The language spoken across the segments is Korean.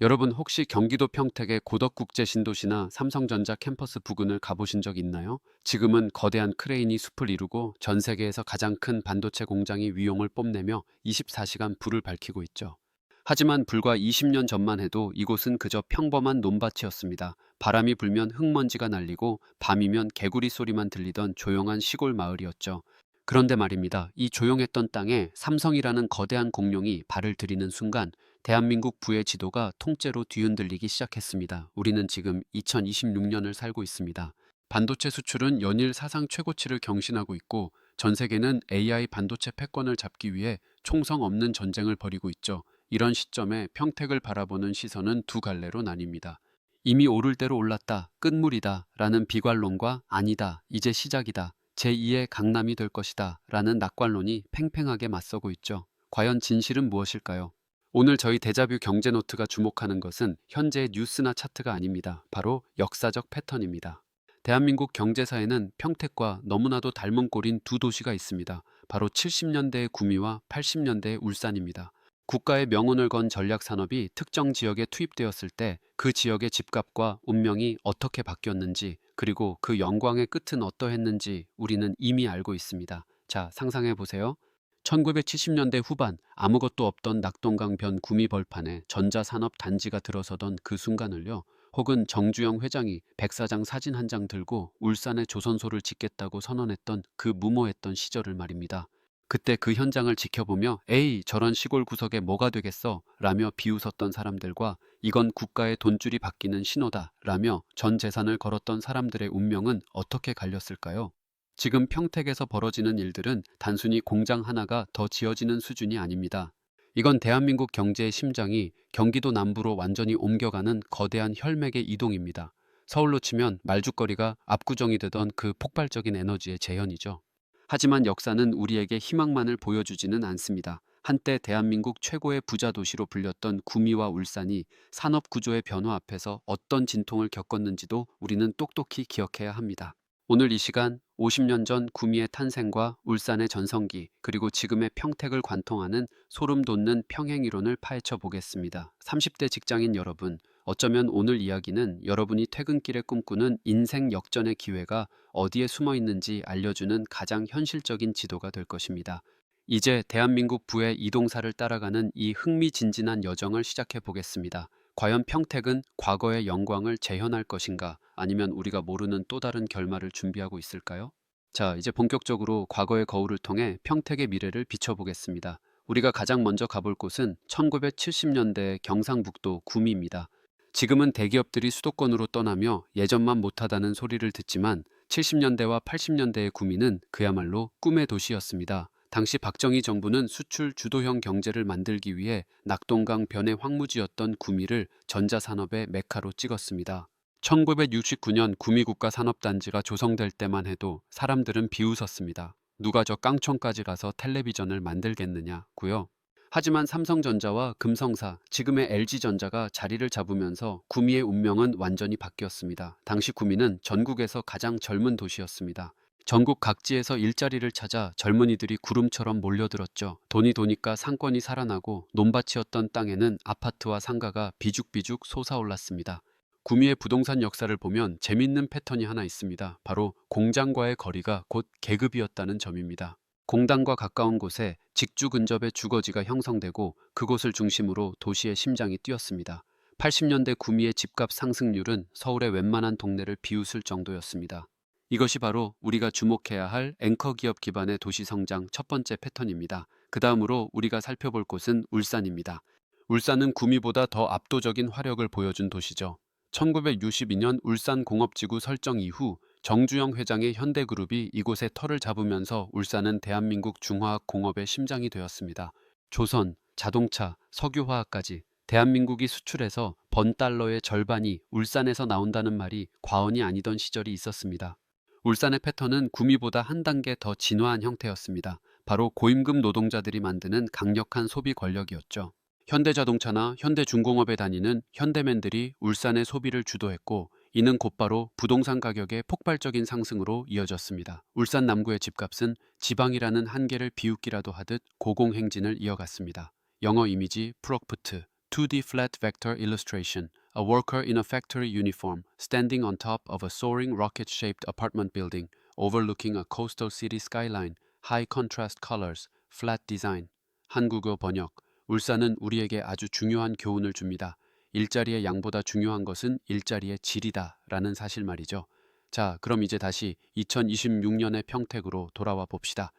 여러분 혹시 경기도 평택의 고덕국제 신도시나 삼성전자 캠퍼스 부근을 가보신 적 있나요? 지금은 거대한 크레인이 숲을 이루고 전 세계에서 가장 큰 반도체 공장이 위용을 뽐내며 24시간 불을 밝히고 있죠. 하지만 불과 20년 전만 해도 이곳은 그저 평범한 논밭이었습니다. 바람이 불면 흙먼지가 날리고 밤이면 개구리 소리만 들리던 조용한 시골 마을이었죠. 그런데 말입니다. 이 조용했던 땅에 삼성이라는 거대한 공룡이 발을 들이는 순간 대한민국 부의 지도가 통째로 뒤흔들리기 시작했습니다. 우리는 지금 2026년을 살고 있습니다. 반도체 수출은 연일 사상 최고치를 경신하고 있고 전 세계는 AI 반도체 패권을 잡기 위해 총성 없는 전쟁을 벌이고 있죠. 이런 시점에 평택을 바라보는 시선은 두 갈래로 나뉩니다. 이미 오를 대로 올랐다, 끝물이다 라는 비관론과 아니다, 이제 시작이다, 제2의 강남이 될 것이다 라는 낙관론이 팽팽하게 맞서고 있죠. 과연 진실은 무엇일까요? 오늘 저희 데자뷰 경제노트가 주목하는 것은 현재의 뉴스나 차트가 아닙니다. 바로 역사적 패턴입니다. 대한민국 경제사에는 평택과 너무나도 닮은 꼴인 두 도시가 있습니다. 바로 70년대의 구미와 80년대의 울산입니다. 국가의 명운을 건 전략 산업이 특정 지역에 투입되었을 때 그 지역의 집값과 운명이 어떻게 바뀌었는지 그리고 그 영광의 끝은 어떠했는지 우리는 이미 알고 있습니다. 자, 상상해 보세요. 1970년대 후반 아무것도 없던 낙동강 변 구미 벌판에 전자산업 단지가 들어서던 그 순간을요. 혹은 정주영 회장이 백사장 사진 한 장 들고 울산에 조선소를 짓겠다고 선언했던 그 무모했던 시절을 말입니다. 그때 그 현장을 지켜보며 에이 저런 시골 구석에 뭐가 되겠어 라며 비웃었던 사람들과 이건 국가의 돈줄이 바뀌는 신호다 라며 전 재산을 걸었던 사람들의 운명은 어떻게 갈렸을까요? 지금 평택에서 벌어지는 일들은 단순히 공장 하나가 더 지어지는 수준이 아닙니다. 이건 대한민국 경제의 심장이 경기도 남부로 완전히 옮겨가는 거대한 혈맥의 이동입니다. 서울로 치면 말죽거리가 압구정이 되던 그 폭발적인 에너지의 재현이죠. 하지만 역사는 우리에게 희망만을 보여주지는 않습니다. 한때 대한민국 최고의 부자 도시로 불렸던 구미와 울산이 산업 구조의 변화 앞에서 어떤 진통을 겪었는지도 우리는 똑똑히 기억해야 합니다. 오늘 이 시간 50년 전 구미의 탄생과 울산의 전성기 그리고 지금의 평택을 관통하는 소름 돋는 평행 이론을 파헤쳐 보겠습니다. 30대 직장인 여러분, 어쩌면 오늘 이야기는 여러분이 퇴근길에 꿈꾸는 인생 역전의 기회가 어디에 숨어 있는지 알려주는 가장 현실적인 지도가 될 것입니다. 이제 대한민국 부의 이동사를 따라가는 이 흥미진진한 여정을 시작해 보겠습니다. 과연 평택은 과거의 영광을 재현할 것인가 아니면 우리가 모르는 또 다른 결말을 준비하고 있을까요? 자, 이제 본격적으로 과거의 거울을 통해 평택의 미래를 비춰보겠습니다. 우리가 가장 먼저 가볼 곳은 1970년대 경상북도 구미입니다. 지금은 대기업들이 수도권으로 떠나며 예전만 못하다는 소리를 듣지만 70년대와 80년대의 구미는 그야말로 꿈의 도시였습니다. 당시 박정희 정부는 수출 주도형 경제를 만들기 위해 낙동강 변의 황무지였던 구미를 전자산업의 메카로 찍었습니다. 1969년 구미국가 산업단지가 조성될 때만 해도 사람들은 비웃었습니다. 누가 저 깡총까지 가서 텔레비전을 만들겠느냐고요. 하지만 삼성전자와 금성사, 지금의 LG전자가 자리를 잡으면서 구미의 운명은 완전히 바뀌었습니다. 당시 구미는 전국에서 가장 젊은 도시였습니다. 전국 각지에서 일자리를 찾아 젊은이들이 구름처럼 몰려들었죠. 돈이 도니까 상권이 살아나고 논밭이었던 땅에는 아파트와 상가가 비죽비죽 솟아올랐습니다. 구미의 부동산 역사를 보면 재밌는 패턴이 하나 있습니다. 바로 공장과의 거리가 곧 계급이었다는 점입니다. 공단과 가까운 곳에 직주 근접의 주거지가 형성되고 그곳을 중심으로 도시의 심장이 뛰었습니다. 80년대 구미의 집값 상승률은 서울의 웬만한 동네를 비웃을 정도였습니다. 이것이 바로 우리가 주목해야 할 앵커 기업 기반의 도시 성장 첫 번째 패턴입니다. 그 다음으로 우리가 살펴볼 곳은 울산입니다. 울산은 구미보다 더 압도적인 화력을 보여준 도시죠. 1962년 울산 공업지구 설정 이후 정주영 회장의 현대그룹이 이곳에 터를 잡으면서 울산은 대한민국 중화학 공업의 심장이 되었습니다. 조선, 자동차, 석유화학까지 대한민국이 수출해서 번 달러의 절반이 울산에서 나온다는 말이 과언이 아니던 시절이 있었습니다. 울산의 패턴은 구미보다 한 단계 더 진화한 형태였습니다. 바로 고임금 노동자들이 만드는 강력한 소비 권력이었죠. 현대자동차나 현대중공업에 다니는 현대맨들이 울산의 소비를 주도했고 이는 곧바로 부동산 가격의 폭발적인 상승으로 이어졌습니다. 울산 남구의 집값은 지방이라는 한계를 비웃기라도 하듯 고공행진을 이어갔습니다. 영어 이미지 프록프트 2D flat vector illustration. A worker in a factory uniform standing on top of a soaring rocket-shaped apartment building overlooking a coastal city skyline. High contrast colors, flat design. 한국어 번역. 울산은 우리에게 아주 중요한 교훈을 줍니다. 일자리의 양보다 중요한 것은 일자리의 질이다. 라는 사실 말이죠. 자, 그럼 이제 다시 2026년의 평택으로 돌아와 봅시다.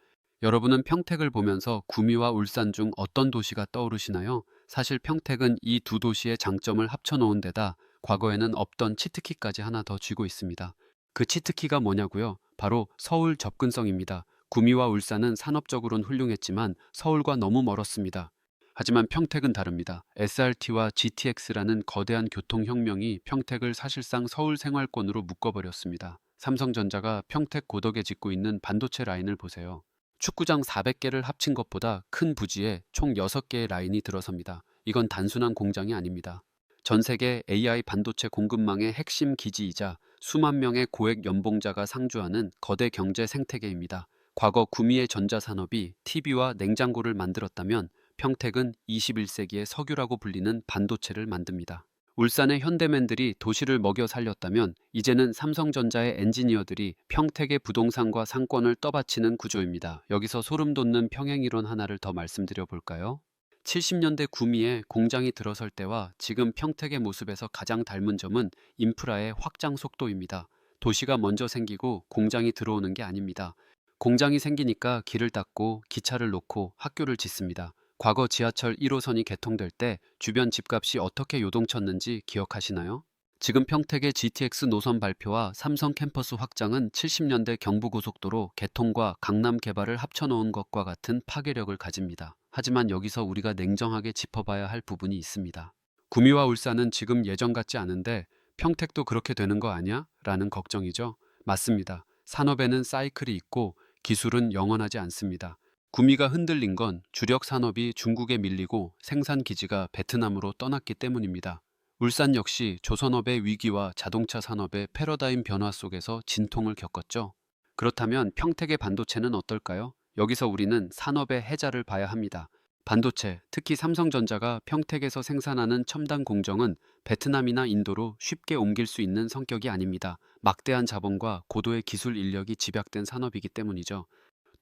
여러분은 평택을 보면서 구미와 울산 중 어떤 도시가 떠오르시나요? 사실 평택은 이 두 도시의 장점을 합쳐놓은 데다 과거에는 없던 치트키까지 하나 더 쥐고 있습니다. 그 치트키가 뭐냐고요? 바로 서울 접근성입니다. 구미와 울산은 산업적으로는 훌륭했지만 서울과 너무 멀었습니다. 하지만 평택은 다릅니다. SRT와 GTX라는 거대한 교통혁명이 평택을 사실상 서울 생활권으로 묶어버렸습니다. 삼성전자가 평택 고덕에 짓고 있는 반도체 라인을 보세요. 축구장 400개를 합친 것보다 큰 부지에 총 6개의 라인이 들어섭니다. 이건 단순한 공장이 아닙니다. 전 세계 AI 반도체 공급망의 핵심 기지이자 수만 명의 고액 연봉자가 상주하는 거대 경제 생태계입니다. 과거 구미의 전자산업이 TV와 냉장고를 만들었다면 평택은 21세기의 석유라고 불리는 반도체를 만듭니다. 울산의 현대맨들이 도시를 먹여 살렸다면 이제는 삼성전자의 엔지니어들이 평택의 부동산과 상권을 떠받치는 구조입니다. 여기서 소름 돋는 평행이론 하나를 더 말씀드려 볼까요? 70년대 구미에 공장이 들어설 때와 지금 평택의 모습에서 가장 닮은 점은 인프라의 확장 속도입니다. 도시가 먼저 생기고 공장이 들어오는 게 아닙니다. 공장이 생기니까 길을 닦고 기차를 놓고 학교를 짓습니다. 과거 지하철 1호선이 개통될 때 주변 집값이 어떻게 요동쳤는지 기억하시나요? 지금 평택의 GTX 노선 발표와 삼성 캠퍼스 확장은 70년대 경부고속도로 개통과 강남 개발을 합쳐놓은 것과 같은 파괴력을 가집니다. 하지만 여기서 우리가 냉정하게 짚어봐야 할 부분이 있습니다. 구미와 울산은 지금 예전 같지 않은데 평택도 그렇게 되는 거 아니야? 라는 걱정이죠. 맞습니다. 산업에는 사이클이 있고 기술은 영원하지 않습니다. 구미가 흔들린 건 주력 산업이 중국에 밀리고 생산 기지가 베트남으로 떠났기 때문입니다. 울산 역시 조선업의 위기와 자동차 산업의 패러다임 변화 속에서 진통을 겪었죠. 그렇다면 평택의 반도체는 어떨까요? 여기서 우리는 산업의 해자를 봐야 합니다. 반도체, 특히 삼성전자가 평택에서 생산하는 첨단 공정은 베트남이나 인도로 쉽게 옮길 수 있는 성격이 아닙니다. 막대한 자본과 고도의 기술 인력이 집약된 산업이기 때문이죠.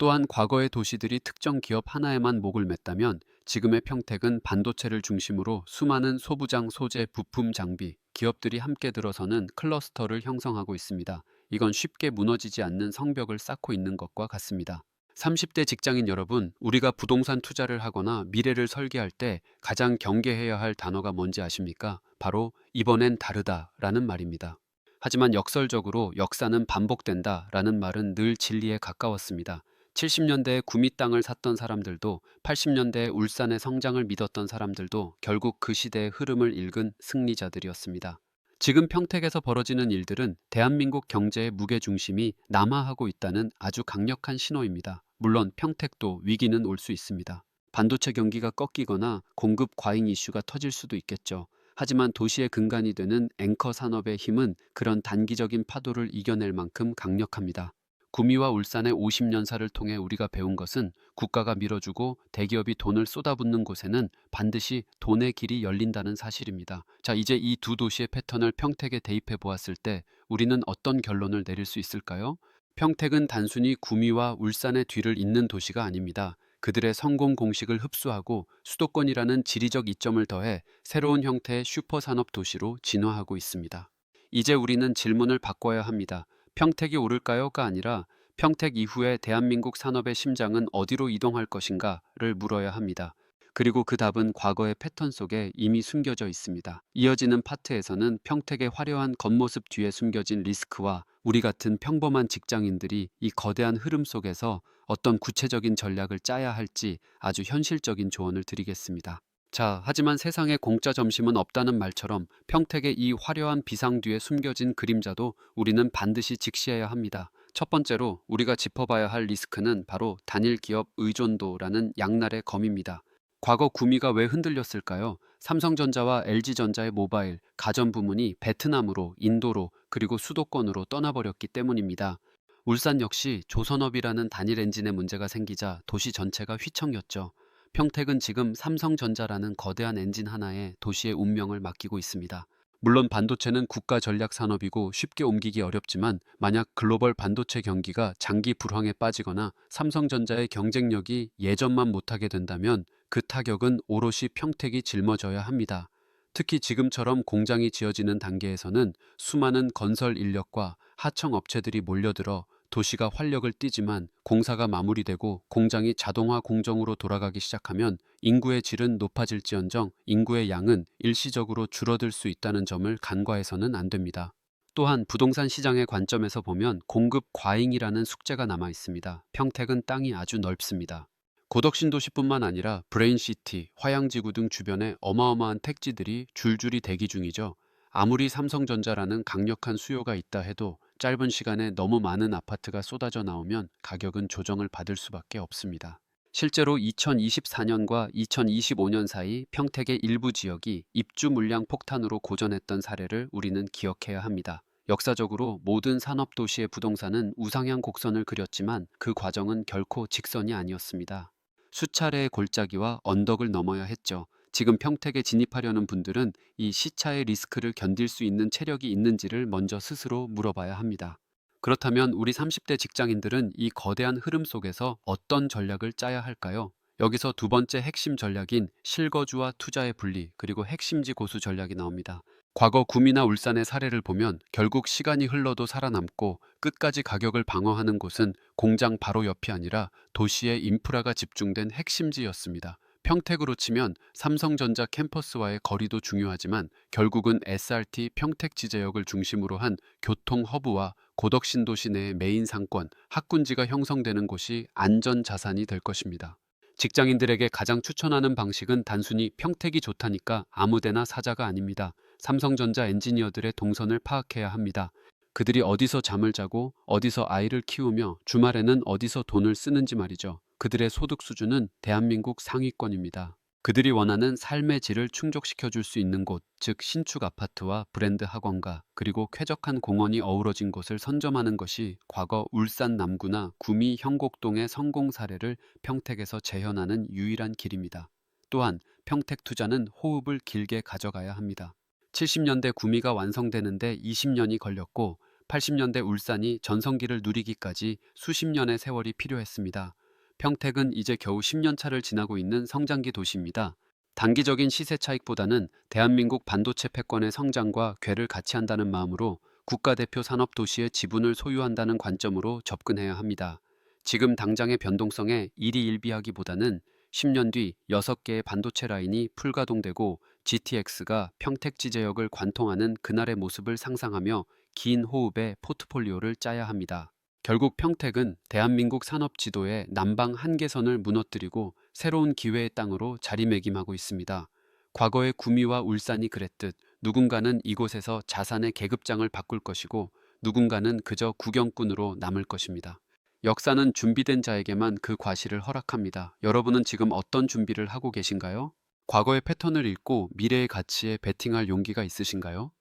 또한 과거의 도시들이 특정 기업 하나에만 목을 맸다면 지금의 평택은 반도체를 중심으로 수많은 소부장, 소재, 부품, 장비, 기업들이 함께 들어서는 클러스터를 형성하고 있습니다. 이건 쉽게 무너지지 않는 성벽을 쌓고 있는 것과 같습니다. 30대 직장인 여러분, 우리가 부동산 투자를 하거나 미래를 설계할 때 가장 경계해야 할 단어가 뭔지 아십니까? 바로 이번엔 다르다라는 말입니다. 하지만 역설적으로 역사는 반복된다 라는 말은 늘 진리에 가까웠습니다. 70년대에 구미 땅을 샀던 사람들도 80년대에 울산의 성장을 믿었던 사람들도 결국 그 시대의 흐름을 읽은 승리자들이었습니다. 지금 평택에서 벌어지는 일들은 대한민국 경제의 무게중심이 남하하고 있다는 아주 강력한 신호입니다. 물론 평택도 위기는 올 수 있습니다. 반도체 경기가 꺾이거나 공급 과잉 이슈가 터질 수도 있겠죠. 하지만 도시의 근간이 되는 앵커 산업의 힘은 그런 단기적인 파도를 이겨낼 만큼 강력합니다. 구미와 울산의 50년사를 통해 우리가 배운 것은 국가가 밀어주고 대기업이 돈을 쏟아붓는 곳에는 반드시 돈의 길이 열린다는 사실입니다. 자, 이제 이 두 도시의 패턴을 평택에 대입해 보았을 때 우리는 어떤 결론을 내릴 수 있을까요? 평택은 단순히 구미와 울산의 뒤를 잇는 도시가 아닙니다. 그들의 성공 공식을 흡수하고 수도권이라는 지리적 이점을 더해 새로운 형태의 슈퍼산업 도시로 진화하고 있습니다. 이제 우리는 질문을 바꿔야 합니다. 평택이 오를까요?가 아니라 평택 이후에 대한민국 산업의 심장은 어디로 이동할 것인가를 물어야 합니다. 그리고 그 답은 과거의 패턴 속에 이미 숨겨져 있습니다. 이어지는 파트에서는 평택의 화려한 겉모습 뒤에 숨겨진 리스크와 우리 같은 평범한 직장인들이 이 거대한 흐름 속에서 어떤 구체적인 전략을 짜야 할지 아주 현실적인 조언을 드리겠습니다. 자, 하지만 세상에 공짜 점심은 없다는 말처럼 평택의 이 화려한 비상 뒤에 숨겨진 그림자도 우리는 반드시 직시해야 합니다. 첫 번째로 우리가 짚어봐야 할 리스크는 바로 단일 기업 의존도라는 양날의 검입니다. 과거 구미가 왜 흔들렸을까요? 삼성전자와 LG전자의 모바일, 가전 부문이 베트남으로, 인도로, 그리고 수도권으로 떠나버렸기 때문입니다. 울산 역시 조선업이라는 단일 엔진의 문제가 생기자 도시 전체가 휘청였죠. 평택은 지금 삼성전자라는 거대한 엔진 하나에 도시의 운명을 맡기고 있습니다. 물론 반도체는 국가 전략 산업이고 쉽게 옮기기 어렵지만 만약 글로벌 반도체 경기가 장기 불황에 빠지거나 삼성전자의 경쟁력이 예전만 못하게 된다면 그 타격은 오롯이 평택이 짊어져야 합니다. 특히 지금처럼 공장이 지어지는 단계에서는 수많은 건설 인력과 하청 업체들이 몰려들어 도시가 활력을 띠지만 공사가 마무리되고 공장이 자동화 공정으로 돌아가기 시작하면 인구의 질은 높아질지언정 인구의 양은 일시적으로 줄어들 수 있다는 점을 간과해서는 안 됩니다. 또한 부동산 시장의 관점에서 보면 공급 과잉이라는 숙제가 남아 있습니다. 평택은 땅이 아주 넓습니다. 고덕신도시뿐만 아니라 브레인시티, 화양지구 등 주변에 어마어마한 택지들이 줄줄이 대기 중이죠. 아무리 삼성전자라는 강력한 수요가 있다 해도 짧은 시간에 너무 많은 아파트가 쏟아져 나오면 가격은 조정을 받을 수밖에 없습니다. 실제로 2024년과 2025년 사이 평택의 일부 지역이 입주 물량 폭탄으로 고전했던 사례를 우리는 기억해야 합니다. 역사적으로 모든 산업 도시의 부동산은 우상향 곡선을 그렸지만 그 과정은 결코 직선이 아니었습니다. 수차례의 골짜기와 언덕을 넘어야 했죠. 지금 평택에 진입하려는 분들은 이 시차의 리스크를 견딜 수 있는 체력이 있는지를 먼저 스스로 물어봐야 합니다. 그렇다면 우리 30대 직장인들은 이 거대한 흐름 속에서 어떤 전략을 짜야 할까요? 여기서 두 번째 핵심 전략인 실거주와 투자의 분리 그리고 핵심지 고수 전략이 나옵니다. 과거 구미나 울산의 사례를 보면 결국 시간이 흘러도 살아남고 끝까지 가격을 방어하는 곳은 공장 바로 옆이 아니라 도시의 인프라가 집중된 핵심지였습니다. 평택으로 치면 삼성전자 캠퍼스와의 거리도 중요하지만 결국은 SRT 평택 지제역을 중심으로 한 교통 허브와 고덕신도시 내의 메인 상권, 학군지가 형성되는 곳이 안전 자산이 될 것입니다. 직장인들에게 가장 추천하는 방식은 단순히 평택이 좋다니까 아무데나 사자가 아닙니다. 삼성전자 엔지니어들의 동선을 파악해야 합니다. 그들이 어디서 잠을 자고 어디서 아이를 키우며 주말에는 어디서 돈을 쓰는지 말이죠. 그들의 소득 수준은 대한민국 상위권입니다. 그들이 원하는 삶의 질을 충족시켜 줄 수 있는 곳, 즉 신축 아파트와 브랜드 학원가, 그리고 쾌적한 공원이 어우러진 곳을 선점하는 것이 과거 울산 남구나 구미 형곡동의 성공 사례를 평택에서 재현하는 유일한 길입니다. 또한 평택 투자는 호흡을 길게 가져가야 합니다. 70년대 구미가 완성되는데 20년이 걸렸고 80년대 울산이 전성기를 누리기까지 수십 년의 세월이 필요했습니다. 평택은 이제 겨우 10년 차를 지나고 있는 성장기 도시입니다. 단기적인 시세 차익보다는 대한민국 반도체 패권의 성장과 궤를 같이 한다는 마음으로 국가대표 산업 도시의 지분을 소유한다는 관점으로 접근해야 합니다. 지금 당장의 변동성에 일희일비하기보다는 10년 뒤 6개의 반도체 라인이 풀가동되고 GTX가 평택 지 제역을 관통하는 그날의 모습을 상상하며 긴 호흡의 포트폴리오를 짜야 합니다. 결국 평택은 대한민국 산업 지도의 남방 한계선을 무너뜨리고 새로운 기회의 땅으로 자리매김하고 있습니다. 과거의 구미와 울산이 그랬듯 누군가는 이곳에서 자산의 계급장을 바꿀 것이고 누군가는 그저 구경꾼으로 남을 것입니다. 역사는 준비된 자에게만 그 과실을 허락합니다. 여러분은 지금 어떤 준비를 하고 계신가요? 과거의 패턴을 읽고 미래의 가치에 베팅할 용기가 있으신가요?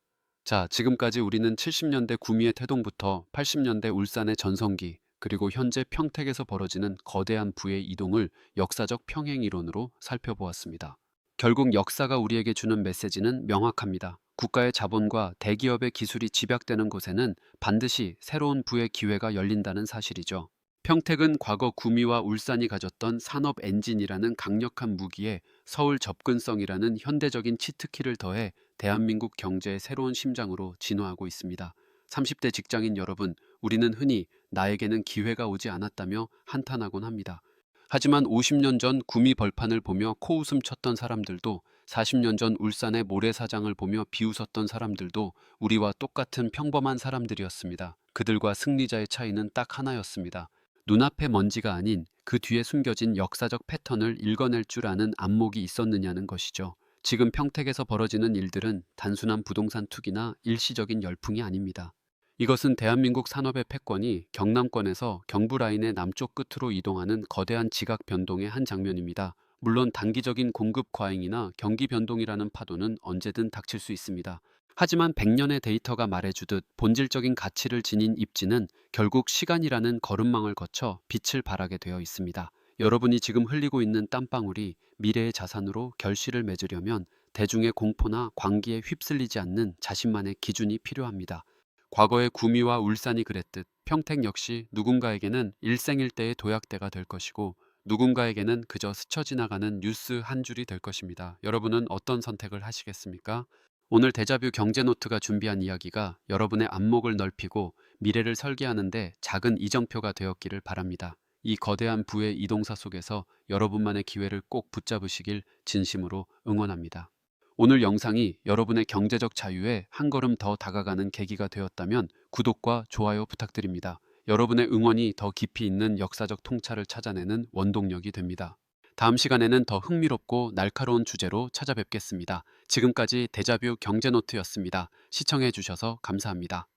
자, 지금까지 우리는 70년대 구미의 태동부터 80년대 울산의 전성기, 그리고 현재 평택에서 벌어지는 거대한 부의 이동을 역사적 평행 이론으로 살펴보았습니다. 결국 역사가 우리에게 주는 메시지는 명확합니다. 국가의 자본과 대기업의 기술이 집약되는 곳에는 반드시 새로운 부의 기회가 열린다는 사실이죠. 평택은 과거 구미와 울산이 가졌던 산업 엔진이라는 강력한 무기에 서울 접근성이라는 현대적인 치트키를 더해 대한민국 경제의 새로운 심장으로 진화하고 있습니다. 30대 직장인 여러분, 우리는 흔히 나에게는 기회가 오지 않았다며 한탄하곤 합니다. 하지만 50년 전 구미 벌판을 보며 코웃음 쳤던 사람들도 40년 전 울산의 모래사장을 보며 비웃었던 사람들도 우리와 똑같은 평범한 사람들이었습니다. 그들과 승리자의 차이는 딱 하나였습니다. 눈앞의 먼지가 아닌 그 뒤에 숨겨진 역사적 패턴을 읽어낼 줄 아는 안목이 있었느냐는 것이죠. 지금 평택에서 벌어지는 일들은 단순한 부동산 투기나 일시적인 열풍이 아닙니다. 이것은 대한민국 산업의 패권이 경남권에서 경부 라인의 남쪽 끝으로 이동하는 거대한 지각 변동의 한 장면입니다. 물론 단기적인 공급 과잉이나 경기 변동이라는 파도는 언제든 닥칠 수 있습니다. 하지만 100년의 데이터가 말해주듯 본질적인 가치를 지닌 입지는 결국 시간이라는 거름망을 거쳐 빛을 발하게 되어 있습니다. 여러분이 지금 흘리고 있는 땀방울이 미래의 자산으로 결실을 맺으려면 대중의 공포나 광기에 휩쓸리지 않는 자신만의 기준이 필요합니다. 과거의 구미와 울산이 그랬듯 평택 역시 누군가에게는 일생일대의 도약대가 될 것이고 누군가에게는 그저 스쳐 지나가는 뉴스 한 줄이 될 것입니다. 여러분은 어떤 선택을 하시겠습니까? 오늘 데자뷰 경제노트가 준비한 이야기가 여러분의 안목을 넓히고 미래를 설계하는데 작은 이정표가 되었기를 바랍니다. 이 거대한 부의 이동사 속에서 여러분만의 기회를 꼭 붙잡으시길 진심으로 응원합니다. 오늘 영상이 여러분의 경제적 자유에 한 걸음 더 다가가는 계기가 되었다면 구독과 좋아요 부탁드립니다. 여러분의 응원이 더 깊이 있는 역사적 통찰을 찾아내는 원동력이 됩니다. 다음 시간에는 더 흥미롭고 날카로운 주제로 찾아뵙겠습니다. 지금까지 데자뷰 경제노트였습니다. 시청해 주셔서 감사합니다.